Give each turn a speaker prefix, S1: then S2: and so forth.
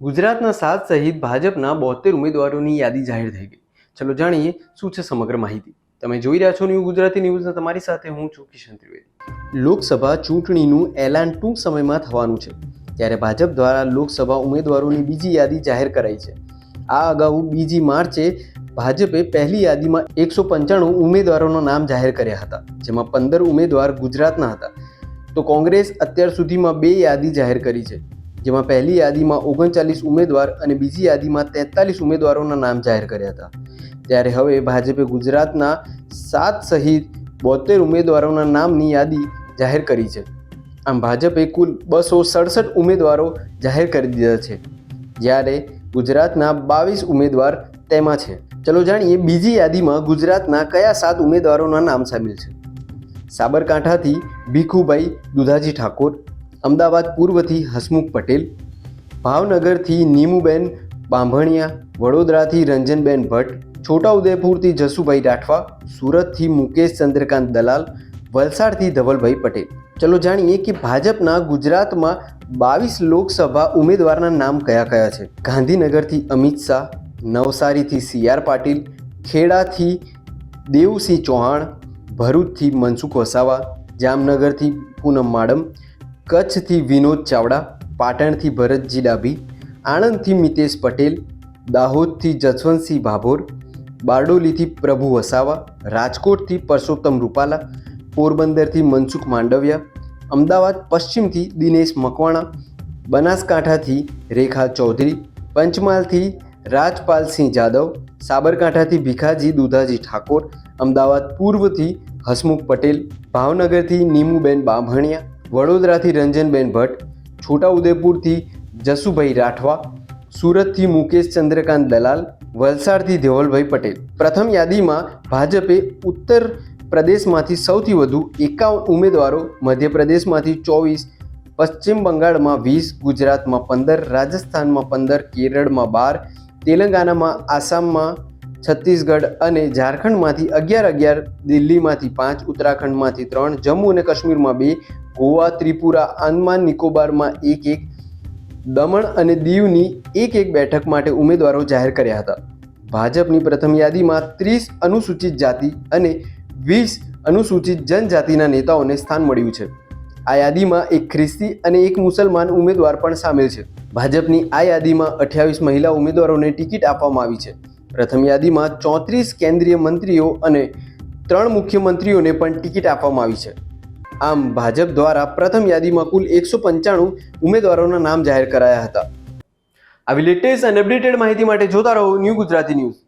S1: ગુજરાતના સાત સહિત ભાજપના બોતેર ઉમેદવારોની યાદી જાહેર થઈ ગઈ. ચલો જાણીએ શું છે સમગ્ર માહિતી. તમે જોઈ રહ્યા છો ન્યૂ ગુજરાતી ન્યૂઝના, તમારી સાથે હું છું કિશન ત્રિવેદી. લોકસભા ચૂંટણીનું એલાન ટૂંક સમયમાં થવાનું છે, ત્યારે ભાજપ દ્વારા લોકસભા ઉમેદવારોની બીજી યાદી જાહેર કરાઈ છે. આ અગાઉ બીજી માર્ચે ભાજપે પહેલી યાદીમાં એકસો પંચાણું ઉમેદવારોના નામ જાહેર કર્યા હતા, જેમાં પંદર ઉમેદવાર ગુજરાતના હતા. તો કોંગ્રેસ અત્યાર સુધીમાં બે યાદી જાહેર કરી છે. જેમાં પહેલી યાદીમાં ઓગણચાલીસ ઉમેદવાર અને બીજી યાદીમાં તેતાલીસ ઉમેદવારોના નામ જાહેર કર્યા હતા. ત્યારે હવે ભાજપે ગુજરાતના સાત સહિત બોતેર ઉમેદવારોના નામની યાદી જાહેર કરી છે. આમ ભાજપે કુલ બસો સડસઠ ઉમેદવારો જાહેર કરી દીધા છે. જ્યારે ગુજરાતના બાવીસ ઉમેદવાર તેમાં છે. ચલો જાણીએ બીજી યાદીમાં ગુજરાતના કયા સાત ઉમેદવારોના નામ સામેલ છે. સાબરકાંઠાથી ભીખુભાઈ દુધાજી ઠાકોર અમદાવાદ પૂર્વથી હસમુખ પટેલ, ભાવનગરથી નીમુબેન બાંભણિયા, વડોદરાથી રંજનબેન ભટ્ટ, છોટાઉદેપુરથી જસુભાઈ રાઠવા, સુરતથી મુકેશ ચંદ્રકાંત દલાલ, વલસાડથી ધવલભાઈ પટેલ. ચલો જાણીએ કે ભાજપના ગુજરાતમાં બાવીસ લોકસભા ઉમેદવારના નામ કયા કયા છે? ગાંધીનગરથી અમિત શાહ, નવસારીથી સી આર પાટીલ, ખેડાથી દેવસિંહ ચૌહાણ, ભરૂચથી મનસુખ વસાવા, જામનગરથી પૂનમ માડમ કચ્છથી વિનોદ ચાવડા, પાટણથી ભરતજી ડાભી, આણંદથી મિતેશ પટેલ, દાહોદથી જસવંતસિંહ ભાભોર, બારડોલીથી પ્રભુ વસાવા, રાજકોટથી પરસોત્તમ રૂપાલા, પોરબંદરથી મનસુખ માંડવિયા, અમદાવાદ પશ્ચિમથી દિનેશ મકવાણા, બનાસકાંઠાથી રેખા ચૌધરી, પંચમહાલથી રાજપાલસિંહ જાદવ, સાબરકાંઠાથી ભીખાજી દુધાજી ઠાકોર, અમદાવાદ પૂર્વથી હસમુખ પટેલ, ભાવનગરથી નીમુબેન બાંભણિયા વડોદરાથી રંજનબેન ભટ્ટ, છોટાઉદેપુરથી જસુભાઈ રાઠવા, સુરતથી મુકેશ ચંદ્રકાંત દલાલ, વલસાડથી ધવલભાઈ પટેલ. પ્રથમ યાદીમાં ભાજપે ઉત્તર પ્રદેશમાંથી સૌથી વધુ એકાવન ઉમેદવારો, મધ્યપ્રદેશમાંથી ચોવીસ, પશ્ચિમ બંગાળમાં વીસ, ગુજરાતમાં પંદર, રાજસ્થાનમાં પંદર, કેરળમાં બાર તેલંગાણામાં આસામમાં છત્તીસગઢ અને ઝારખંડમાંથી અગિયાર અગિયાર, દિલ્હીમાંથી પાંચ, ઉત્તરાખંડમાંથી ત્રણ, જમ્મુ અને કાશ્મીરમાં બે, ગોવા, ત્રિપુરા, આંદમાન, નિકોબારમાં એક એક, દમણ અને દીવની એક એક બેઠક માટે ઉમેદવારો જાહેર કર્યા હતા. ભાજપની પ્રથમ યાદીમાં ત્રીસ અનુસૂચિત જાતિ અને વીસ અનુસૂચિત જનજાતિના નેતાઓને સ્થાન મળ્યું છે. આ યાદીમાં એક ખ્રિસ્તી અને એક મુસલમાન ઉમેદવાર પણ સામેલ છે. ભાજપની આ યાદીમાં અઠ્યાવીસ મહિલા ઉમેદવારોને ટિકિટ આપવામાં આવી છે. પ્રથમ યાદીમાં ચોત્રીસ કેન્દ્રીય મંત્રીઓ અને ત્રણ મુખ્યમંત્રીઓને પણ ટિકિટ આપવામાં આવી છે. આમ ભાજપ દ્વારા પ્રથમ યાદીમાં કુલ એકસો પંચાણું ઉમેદવારોના નામ જાહેર કરાયા હતા. આવી લેટેસ્ટ અને અપડેટેડ માહિતી માટે જોતા રહો ન્યૂ ગુજરાતી ન્યૂઝ.